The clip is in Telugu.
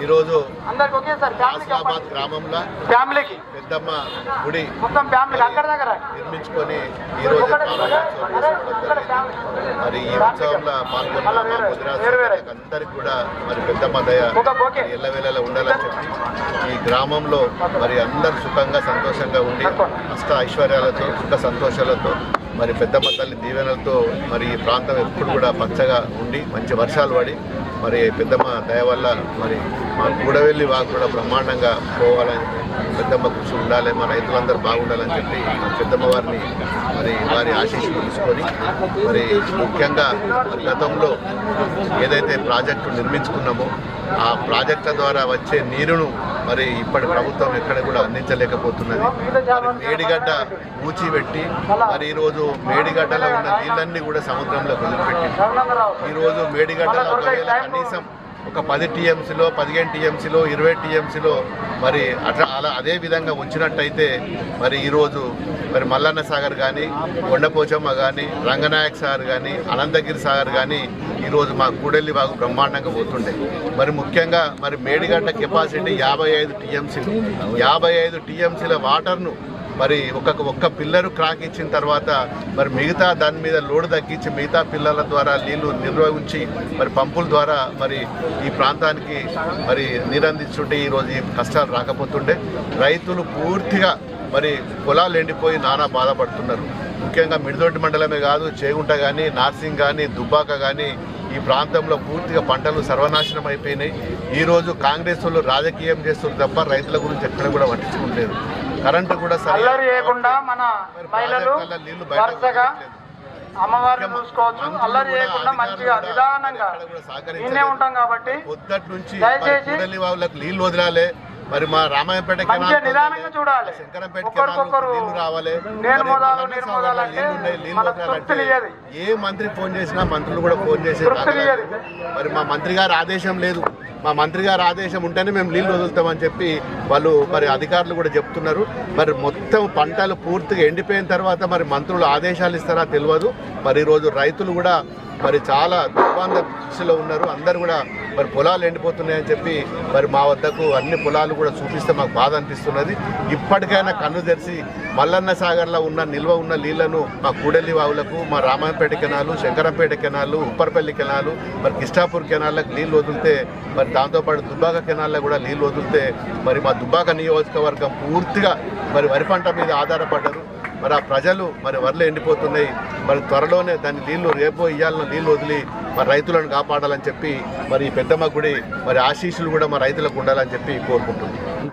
ఈరోజు ఆసిలాబాద్ గ్రామంలో ఫ్యామిలీకి. పెద్దమ్మ గుడి మొత్తం ఫ్యామిలీకి అక్కడ దగ్గర. నిర్మించుకొని రోజు. మరి ఈ ఉత్సవంలో పాల్గొన్న అందరికి కూడా మరి పెద్దమ్మ దయ ఓకే ఎల్లవేళలా ఉండాలని చెప్పి ఈ గ్రామంలో మరి అందరు సుఖంగా సంతోషంగా ఉండి అష్ట ఐశ్వర్యాలతో సుఖ సంతోషాలతో మరి పెద్దమ్మ తల్లి దీవెనలతో మరి ఈ ప్రాంతం ఎప్పుడు కూడా పచ్చగా ఉండి మంచి వర్షాలు పడి మరి పెద్దమ్మ దయ వల్ల మరి మా కూడవెల్లి వాకు కూడా బ్రహ్మాండంగా పోవాలని పెద్దమ్మ కృషి ఉండాలి మా రైతులందరూ బాగుండాలని చెప్పి మరి పెద్దమ్మ వారిని మరి వారి ఆశీస్సులు తీసుకొని మరి ముఖ్యంగా గతంలో ఏదైతే ప్రాజెక్టు నిర్మించుకున్నామో ఆ ప్రాజెక్టుల ద్వారా వచ్చే నీరును మరి ఇప్పటి ప్రభుత్వం ఎక్కడ కూడా అందించలేకపోతున్నది. మరి మేడిగడ్డ ఊచిపెట్టి మరి ఈరోజు మేడిగడ్డలో ఉన్న నీళ్ళన్నీ కూడా సముద్రంలో వదిలిపెట్టి. ఈరోజు మేడిగడ్డలో ఒకవేళ కనీసం ఒక పది టీఎంసీలో పదిహేను టీఎంసీలో ఇరవై టీఎంసీలో మరి అట్లా అలా అదే విధంగా ఉంచినట్టయితే మరి ఈరోజు మరి మల్లన్న సాగర్ కానీ కొండపోచమ్మ కానీ రంగనాయక్ సాగర్ కానీ అనంతగిరి సాగర్ కానీ ఈరోజు మా కూడెల్లి బాగు బ్రహ్మాండంగా పోతుండే. మరి ముఖ్యంగా మరి మేడిగడ్డ కెపాసిటీ యాభై ఐదు టీఎంసీలు. యాభై ఐదు టీఎంసీల వాటర్ను మరి ఒక ఒక్క పిల్లరు క్రాక్ ఇచ్చిన తర్వాత మరి మిగతా దాని మీద లోడ్ తగ్గించి మిగతా పిల్లల ద్వారా నీళ్ళు నిర్వహించి మరి పంపుల ద్వారా మరి ఈ ప్రాంతానికి మరి నీరందిస్తుంటే ఈరోజు ఈ కష్టాలు రాకపోతుండే. రైతులు పూర్తిగా మరి పొలాలు ఎండిపోయి నానా బాధపడుతున్నారు. ముఖ్యంగా మిడిదొడ్డి మండలమే కాదు చేగుంట కానీ నార్సింగ్ కానీ దుబ్బాక కానీ ఈ ప్రాంతంలో పూర్తిగా పంటలు సర్వనాశనం అయిపోయినాయి. ఈరోజు కాంగ్రెస్ వాళ్ళు రాజకీయం చేస్తున్నారు తప్ప రైతుల గురించి ఎక్కడ కూడా పట్టించుకుంటలేదు కరెంటు కూడా అల్లరి చేయకుండా మన మహిళలు వరుసగా. అమ్మవారిని చూసుకోవచ్చు అల్లరి కూడా, చేయకుండా మంచిగా నిదానంగా. నిన్నే ఉంటాం కాబట్టి పొద్దటి నుంచి దయచేసి వాళ్ళకి నీళ్ళు వదలాలి మరి మా రామాయపేట మంచిగా నిదానంగా చూడాలి. ఒకరికొకరు నీళ్ళు రావాలి నేను మోదాలు, నేను మోదాలంటే. ఏ మంత్రి ఫోన్ చేసినా మంత్రులు కూడా ఫోన్ చేసి. మరి మా మంత్రి గారి ఆదేశం లేదు మా మంత్రి గారి ఆదేశం ఉంటేనే మేము నీళ్ళు వదులుతామని చెప్పి వాళ్ళు మరి అధికారులు కూడా చెప్తున్నారు. మరి మొత్తం పంటలు పూర్తిగా ఎండిపోయిన తర్వాత మరి మంత్రులు ఆదేశాలు ఇస్తారా తెలియదు. మరి ఈరోజు రైతులు కూడా మరి చాలా దుర్బంధ దృష్టిలో ఉన్నారు. అందరు కూడా మరి పొలాలు ఎండిపోతున్నాయని చెప్పి మరి మా వద్దకు అన్ని పొలాలు కూడా చూపిస్తే మాకు బాధ అనిపిస్తున్నది. ఇప్పటికైనా కన్ను తెరిచి మల్లన్న సాగర్లో ఉన్న నిల్వ ఉన్న నీళ్ళను మా కూడలి వావులకు మా Ramayapeta canal Shankarampet canal Upparpalli canal మరి కిష్టాపూర్ కెనాలకు నీళ్ళు వదిలితే మరి దాంతోపాటు దుబ్బాక కెనాల్లో కూడా నీళ్ళు వదిలితే మరి మా దుబ్బాక నియోజకవర్గం పూర్తిగా మరి వరి పంట మీద ఆధారపడ్డారు. మరి ఆ ప్రజలు మరి వరలు ఎండిపోతున్నాయి. మరి త్వరలోనే దాని నీళ్ళు రేపో ఇయ్యాలన్న నీళ్ళు వదిలి మరి రైతులను కాపాడాలని చెప్పి మరి ఈ పెద్దమ్మ గుడి మరి ఆశీస్సులు కూడా మా రైతులకు ఉండాలని చెప్పి కోరుకుంటున్నాం.